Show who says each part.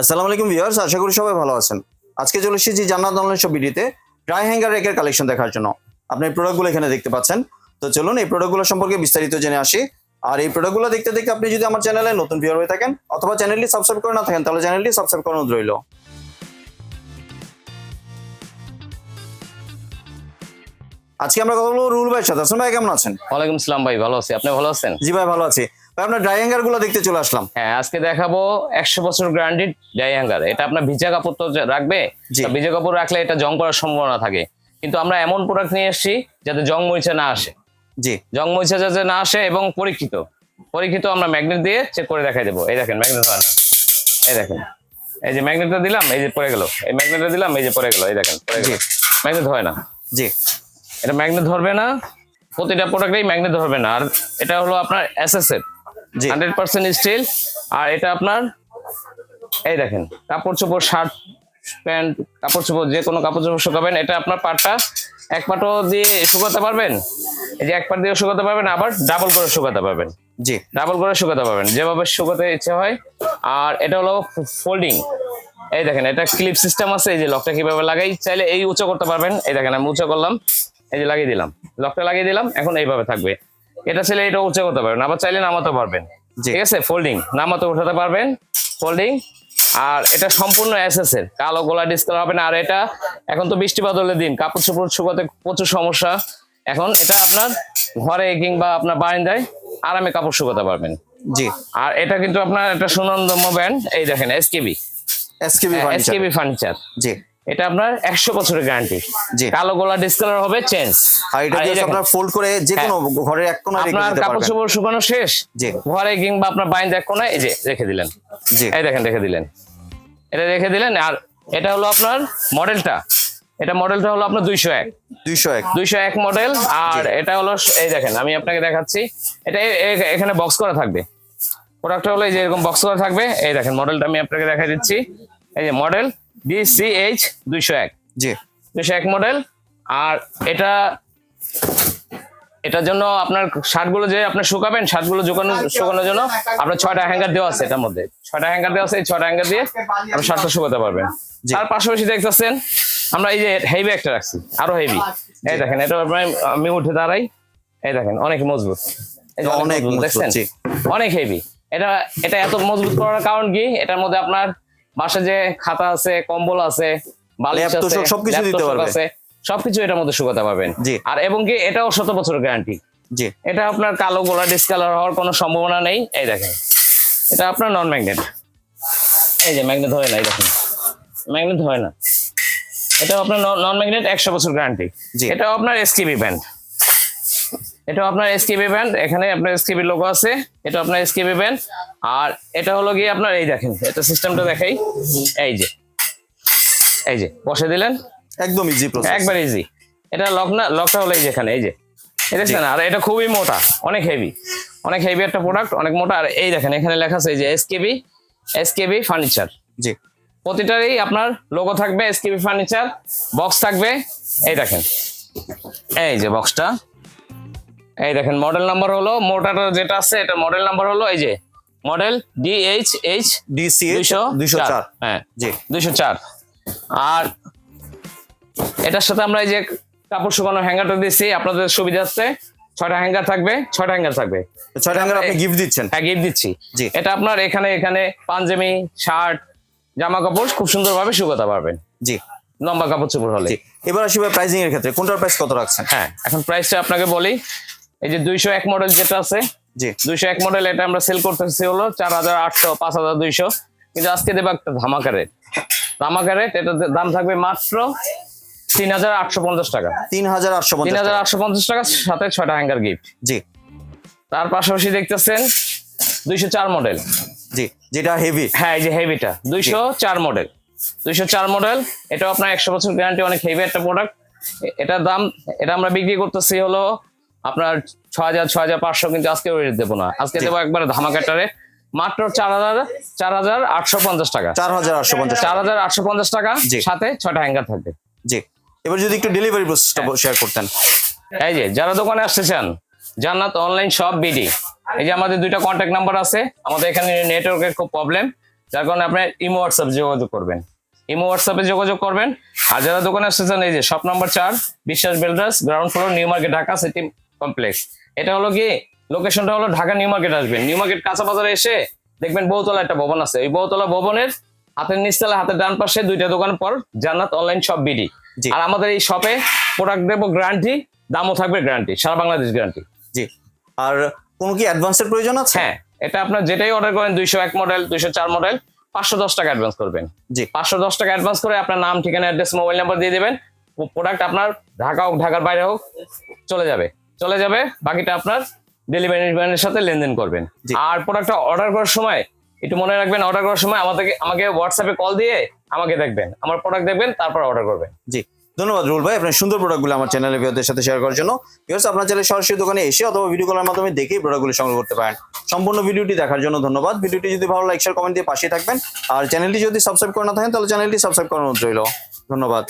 Speaker 1: আসসালামু আলাইকুম ভিউয়ার্স আশা করি সবাই ভালো আছেন। আজকে চলে এসেছি জান্নাত অনলাইন শপ ভিডিওতে ড্রাই হ্যাঙ্গার রেকের কালেকশন দেখার জন্য। আপনি প্রোডাক্টগুলো এখানে দেখতে পাচ্ছেন। তো চলুন এই প্রোডাক্টগুলো সম্পর্কে বিস্তারিত জেনে আসি। আর এই প্রোডাক্টগুলো দেখতে দেখতে আপনি যদি আমার চ্যানেলে নতুন ভিউয়ার হয়ে থাকেন অথবা চ্যানেলটি সাবস্ক্রাইব করে না থাকেন তাহলে চ্যানেলটি সাবস্ক্রাইব করানো রইল। আজকে আমরা কথা বলব রুল ভাইয়ের সাথে। আসুন ভাই কেমন আছেন?
Speaker 2: ওয়ালাইকুম আসসালাম ভাই ভালো আছি। আপনি ভালো আছেন?
Speaker 1: জি ভাই ভালো আছি। আপনার ড্রাই হ্যাঙ্গারগুলো দেখতে চলে আসলাম।
Speaker 2: হ্যাঁ আজকে দেখাবো একশো বছর গ্যারান্টিড ডাই হ্যাঙ্গার এটা আপনার ভিজা কাপড় তো রাখবে ভিজা কাপড় রাখলে এটা জং করার সম্ভাবনা থাকে। কিন্তু আমরা এমন প্রোডাক্ট নিয়ে এসেছি যাতে জং মরিচা না আসে।
Speaker 1: জি।
Speaker 2: জং মরিচা যাতে না আসে এবং পরীক্ষিত। পরীক্ষিত আমরা ম্যাগনেট দিয়ে চেক করে দেখাই দেবো। এই দেখেন ম্যাগনেট হয় না এই দেখেন। এই যে ম্যাগনেটটা দিলাম এই যে পড়ে গেল। এই ম্যাগনেটটা দিলাম এই যে পড়ে গেল। এই দেখেন ম্যাগনেট হয় না।
Speaker 1: জি।
Speaker 2: এটা ম্যাগনেট ধরবে না। প্রতিটা প্রোডাক্টেই ম্যাগনেট ধরবে না। আর এটা হলো আপনার
Speaker 1: জি
Speaker 2: হান্ড্রেড পার্সেন্ট স্টিল। আর এটা আপনার এই দেখেন কাপড় চোপড় শার্ট প্যান্ট কাপড় চোপড় যে কোনো কাপড় চোপড় শুকাবেন এটা আপনার পাটটা এক পাটও দিয়ে শুকাতে পারবেন এই যে এক পাট দিয়ে শুকাতে পারবেন আবার ডাবল করে শুকাতে পারবেন।
Speaker 1: জি।
Speaker 2: ডাবল করে শুকাতে পারবেন যেভাবে শুকাতে ইচ্ছে হয়। আর এটা হলো ফোল্ডিং। এই দেখেন এটা ক্লিপ সিস্টেম আছে এই যে লকটা কীভাবে লাগাই চাইলে এই উঁচু করতে পারবেন। এই দেখেন আমি উঁচু করলাম এই যে লাগিয়ে দিলাম। লকটা লাগিয়ে দিলাম এখন এইভাবে থাকবে। এটা চাইলে এটা উঁচু করতে পারবেন আবার চাইলে নামাতে পারবেন। ঠিক আছে? ফোল্ডিং নামাতে উঠাতে পারবেন ফোল্ডিং আর এটা সম্পূর্ণ এসএস এর কালো গোলা ডিসকালার হবে না। আর এটা এখন তো বৃষ্টি বাদলের দিন কাপড় চোপড় শুকাতে প্রচুর সমস্যা। এখন এটা আপনার ঘরে কিংবা আপনার বারান্দায় আরামে কাপড় শুকাতে পারবেন।
Speaker 1: জি।
Speaker 2: আর এটা কিন্তু আপনার একটা সুনন্দম ব্র্যান্ড এই দেখেন এসকেবি
Speaker 1: এসকেবি ফার্নিচার জি।
Speaker 2: এটা আপনার একশো বছরের গ্যারান্টি। কালো গোলা ডিসকালার হবে চেঞ্জ
Speaker 1: আর এটা আপনার ফোল্ড করে যে কোনো ঘরের এক রেখে
Speaker 2: আপনার কাপড় চোপড় শুকানো শেষ।
Speaker 1: জি।
Speaker 2: ঘরে কিংবা আপনার বাইন এক কোনায় এই যে রেখে দিলেন।
Speaker 1: জি।
Speaker 2: এই দেখেন রেখে দিলেন। এটা রেখে দিলেন আর এটা হলো আপনার মডেলটা এটা মডেলটা হলো আপনার দুইশো এক।
Speaker 1: দুইশো এক।
Speaker 2: দুইশো এক মডেল আর এটা হলো এই দেখেন আমি আপনাকে দেখাচ্ছি। এটা এখানে বক্স করা থাকবে। প্রোডাক্টটা হলো এই যে এরকম বক্স করা থাকবে। এই দেখেন মডেলটা আমি আপনাকে দেখা দিচ্ছি। এই যে মডেল ডিসিএইচ দুইশো এক।
Speaker 1: জি।
Speaker 2: দুইশো এক মডেল আর এটা এটার জন্য আপনার শার্টগুলো যে শুকাবেন শার্টগুলো শুকানো শুকানোর জন্য আপনার ছয়টা হ্যাঙ্গার দেওয়া আছে এটার মধ্যে। ছয়টা হ্যাঙ্গার দেওয়া আছে এই ছয়টা হ্যাঙ্গার দিয়ে আপনি শার্টটা শুকাতে পারবেন। তার পাশাপাশি দেখতেছেন আমরা এই যে হেভি একটা রাখছি আরও হেভি এই দেখেন এটা আমি উঠে দাঁড়াই। এই দেখেন অনেক মজবুত।
Speaker 1: অনেক
Speaker 2: দেখছেন। অনেক হেভি এটা এটা এত মজবুত করার কারণ কি? এটার মধ্যে আপনার বাসা যে খাতা আছে কম্বল আছে বালিশ আছে
Speaker 1: সবকিছু দিতে পারবে।
Speaker 2: সবকিছু এটার মধ্যে শুকাতে পারবেন আর এবং কি এটাও শত বছর গ্যারান্টি
Speaker 1: জি।
Speaker 2: এটা আপনার কালো গোলা ডিসকালার হওয়ার কোনো সম্ভাবনা নেই। এই দেখেন এটা আপনার নন ম্যাগনেট এই যে ম্যাগনেট হয় না এই দেখেন। ম্যাগনেট হয় না। এটা আপনার নন ম্যাগনেট একশো বছর গ্যারান্টি
Speaker 1: জি।
Speaker 2: এটাও আপনার এসকেবি ব্যান্ড এটা আপনার এসকেবি ব্যান্ড এখানে আপনার এসকেবি লোগো আছে এটা আপনার এসকেবি ব্যান্ড আর এটা হলো গিয়ে আপনার এই দেখেন এটা সিস্টেমটা দেখাই এই যে এই যে বসে দিলেন?
Speaker 1: একদম ইজি প্রসেস
Speaker 2: একবার ইজি এটা লক না লকটা হলো এই যে এখানে এই যে দেখছেন আর এটা খুবই মোটা অনেক হেভি অনেক হেভি একটা প্রোডাক্ট অনেক মোটা আর এই দেখেন এখানে লেখা আছে এই যে এসকেবি এসকেবি ফার্নিচার
Speaker 1: জি।
Speaker 2: প্রতিটারই আপনার লোগো থাকবে এসকেবি ফার্নিচার বক্স থাকবে এই দেখেন এই যে বক্সটা এই দেখেন মডেল নাম্বার হলো মোটাটা যেটা আছে এটা মডেল নাম্বার হলো এই যে model D H H H
Speaker 1: D C
Speaker 2: দুইশো
Speaker 1: দুইশো চার।
Speaker 2: হ্যাঁ
Speaker 1: জি।
Speaker 2: দুইশো চার। আর এটার সাথে আমরা এই যে কাপড় শুকানো হ্যাঙ্গারটা দিচ্ছি আপনাদের সুবিধার্থে ছয়টা হ্যাঙ্গার থাকবে ছয়টা হ্যাঙ্গার থাকবে।
Speaker 1: ছয়টা হ্যাঙ্গার আপনি গিফট দিচ্ছেন।
Speaker 2: হ্যাঁ গিফট দিচ্ছি।
Speaker 1: জি।
Speaker 2: এটা আপনার এখানে এখানে পাঞ্জাবি শার্ট জামা কাপড় খুব সুন্দরভাবে শুকাতে পারবেন।
Speaker 1: জি।
Speaker 2: লম্বা কাপড় চোপড় হলে।
Speaker 1: এবার আসি ভাই প্রাইজিং এর ক্ষেত্রে। কোনটার প্রাইস কত রাখছেন?
Speaker 2: হ্যাঁ এখন প্রাইসটা আপনাকে বলি। এই যে দুইশো এক মডেল যেটা আছে
Speaker 1: জি।
Speaker 2: দুইশো এক মডেল এটা আমরা সেল করতেছি হলো চার হাজার আটশো পাঁচ হাজার দুইশো। কিন্তু আজকে দেবো একটা ধামাকা রেট ধামাকা রেট এটার দাম থাকবে মাত্র তিন হাজার আটশো পঞ্চাশ টাকা।
Speaker 1: তিন হাজার আটশো
Speaker 2: তিন হাজার আটশো পঞ্চাশ টাকা সাথে ছয়টা হ্যাঙ্গার গিফট
Speaker 1: জি।
Speaker 2: তার পাশাপাশি দেখতেছেন দুইশো চার মডেল
Speaker 1: জি যেটা হেভি
Speaker 2: হ্যাঁ এই যে হেভিটা দুইশো চার মডেল দুইশো চার মডেল এটাও আপনার একশো বছর গ্যারান্টি অনেক হেভি একটা প্রোডাক্ট এটার দাম এটা আমরা বিক্রি করতেছি হলো আপনার ছ হাজার ছ হাজার পাঁচশো কিন্তু আজকে রেট দেবো না। আজকে দেবো একবার ধামাকাটা রেট মাত্র চার হাজার চার হাজার আটশো পঞ্চাশ টাকা।
Speaker 1: চার হাজার আটশো পঞ্চাশ
Speaker 2: চার হাজার আটশো পঞ্চাশ টাকা সাথে ছটা হ্যাঙ্গার থাকবে।
Speaker 1: জি। এবার যদি একটু ডেলিভারি প্রসেসটা শেয়ার করতেন।
Speaker 2: এই যে যারা দোকানে আসতে চান জান্নাত অনলাইন শপ বিডি এই যে আমাদের দুইটা কন্ট্যাক্ট নাম্বার আছে আমাদের এখানে নেটওয়ার্কের খুব প্রবলেম যার কারণে আপনি ইমো হোয়াটসঅ্যাপ যোগাযোগ করবেন। ইমো হোয়াটসঅ্যাপে যোগাযোগ করবেন। আর যারা দোকানে আসতেছেন এই যে শপ নাম্বার চার Biswas builders ground floor new market Dhaka city complex এটা হলো কি লোকেশনটা হলো ঢাকা নিউ মার্কেট আসবেন নিউ মার্কেট কাঁচা বাজারে এসে দেখবেন বহুতলা একটা ভবন আছে। ওই বহুতলা ভবনের হাতের নিচতলা হাতের ডান পাশে দুইটা দোকান পর জান্নাত অনলাইন শপ বিডি। আর আমাদের এই শপে প্রোডাক্ট দেবো গ্যারান্টি দামও থাকবে গ্যারান্টি সারা বাংলাদেশ গ্যারান্টি
Speaker 1: জি। আর কোনো কি অ্যাডভান্সের প্রয়োজন আছে?
Speaker 2: হ্যাঁ এটা আপনার যেটাই অর্ডার করেন দুইশো এক মডেল দুইশো চার মডেল পাঁচশো দশ টাকা অ্যাডভান্স করবেন।
Speaker 1: জি।
Speaker 2: পাঁচশো দশ টাকা অ্যাডভান্স করে আপনার নাম ঠিকানা অ্যাড্রেস মোবাইল নাম্বার দিয়ে দেবেন। প্রোডাক্ট আপনার ঢাকা হোক ঢাকার বাইরে হোক চলে যাবে। চলে যাবে বাকিটা আপনার ডেলিভারি ম্যানের সাথে লেনদেন করবেন। আর প্রোডাক্টটা অর্ডার করার সময় একটু মনে রাখবেন অর্ডার করার সময় আমাদেরকে আমাকে হোয়াটসঅ্যাপে কল দিয়ে আমাকে দেখবেন আমার প্রোডাক্ট দেখবেন তারপর অর্ডার করবেন।
Speaker 1: জি ধন্যবাদ রুল ভাই আপনার সুন্দর প্রোডাক্টগুলো আমার চ্যানেলে ভিউদের সাথে শেয়ার করার জন্য। ভিউয়ার্স আপনার চ্যানেলে সরাসরি দোকানে এসে অথবা ভিডিও কলের মাধ্যমে দেখেই প্রোডাক্টগুলো সংগ্রহ করতে পারেন। সম্পূর্ণ ভিডিওটি দেখার জন্য ধন্যবাদ। ভিডিওটি যদি ভালো লাইক শেয়ার কমেন্ট দিয়ে পাশে থাকবেন। আর চ্যানেলটি যদি সাবস্ক্রাইব করে না থাকেন তাহলে চ্যানেলটি সাবস্ক্রাইব করানো রইল। ধন্যবাদ।